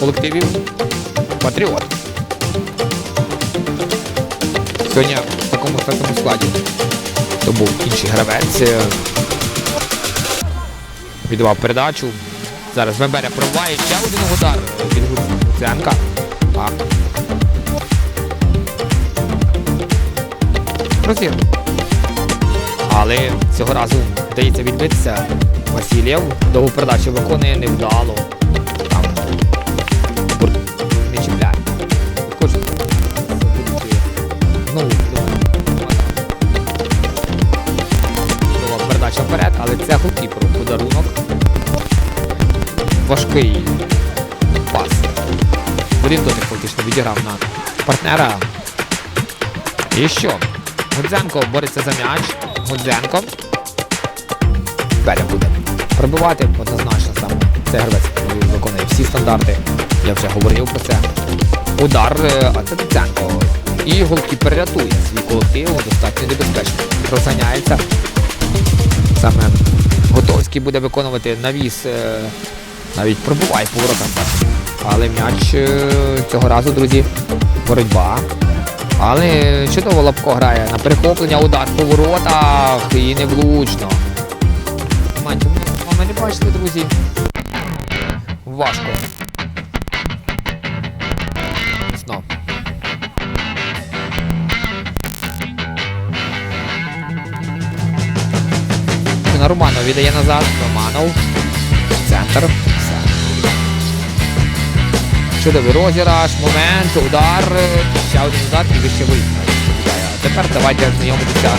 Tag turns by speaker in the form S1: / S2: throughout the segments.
S1: колективів Патріот. Сьогодні в такому статному складі. То був інший гравець. Віддавав передачу. Зараз Веберя пробиває ще один удар від Гуценка. Розір. Але цього разу вдається відбитися. Васильєв довгу передачу виконує невдало. Знову. Передача вперед, але це голкіперу подарунок. Важкий пас. Один дотик поки що відіграв на партнера. І що? Гудзенко бореться за м'яч. Гудзенко. Беря буде пробивати однозначно саме. Цей гравець виконує всі стандарти. Я вже говорив про це. Удар, е, а це Доценко. І голкіпер рятує свій колектив достатньо небезпечно. Розганяється. Саме Готовський буде виконувати навіс. е, Навіть пробуває поворотом. Але м'яч е, цього разу, друзі, боротьба. Але чудово Лапко грає на перехоплення, удар по воротах і не влучно. Мантю, ви бачили, друзі. Важко. На Романов віддає назад. Романов. Центр. Чудовий розіграш, момент, удар. Ще один удар і вище вийде. Тепер давайте знайомитися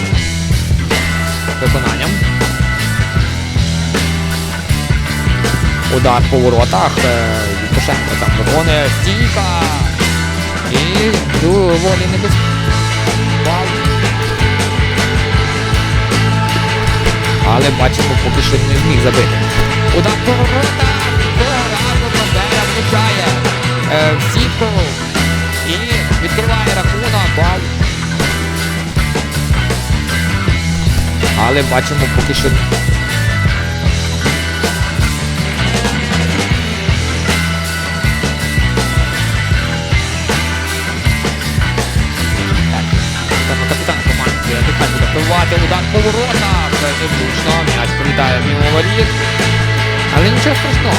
S1: з виконанням. Удар по воротах. е, Лукашенко там виконує стійка. І доволі небезпечно. Але бачимо, поки що не зміг забити. Удар по воротах. Гарно Бандера влучає е, в сітку. І відкриває рахунок. Бал. Але бачимо поки що капітан команди нехай буде пробувати удар по воротах. Невлучно, м'яч прилітає мимо воріт. Але нічого страшного.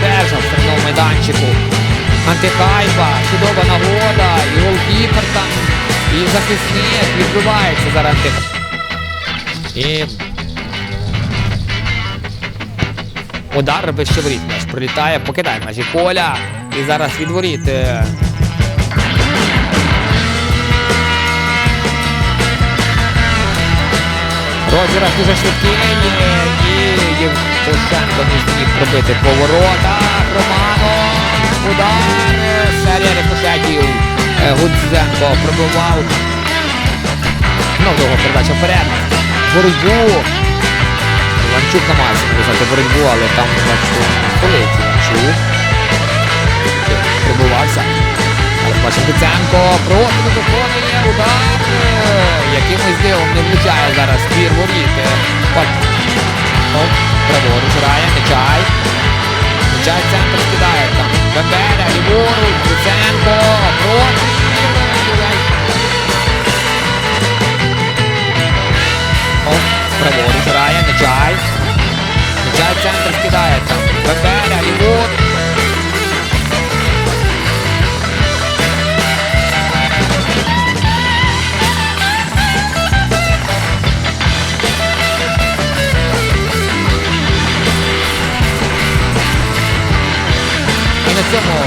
S1: Держав в штрафному майданчику. Антихайба, чудова нагода, і голкіпер там, і захисник відбивається зараз антих. І удар без воріт. Прилітає, покидає межі поля. І зараз від воріт. Розіграш дуже швидкий і Євтушенко не зміг пробити по воротах. Романо. Удар. Серія рикошетів. Е, Гудзенко пробивав. Знов довга передача вперед. Боротьбу. Ланчук намагався нав'язати боротьбу, але там столиці Ланчук. Пробивався. Але бачимо Гудзенко. Проти виконує удар. Якимось дивом не влучає зараз твір воріт. Праворуч грає, Нечай. Нечай центр скидає там. Бембеля, ліворуч, Гудзенко. Проти. Праворуч грає, Нечай. Нечай центр скидає там. Бембеля,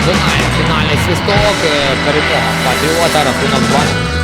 S1: лунає фінальний свисток. е, Перемога Патріота, рахунок 2.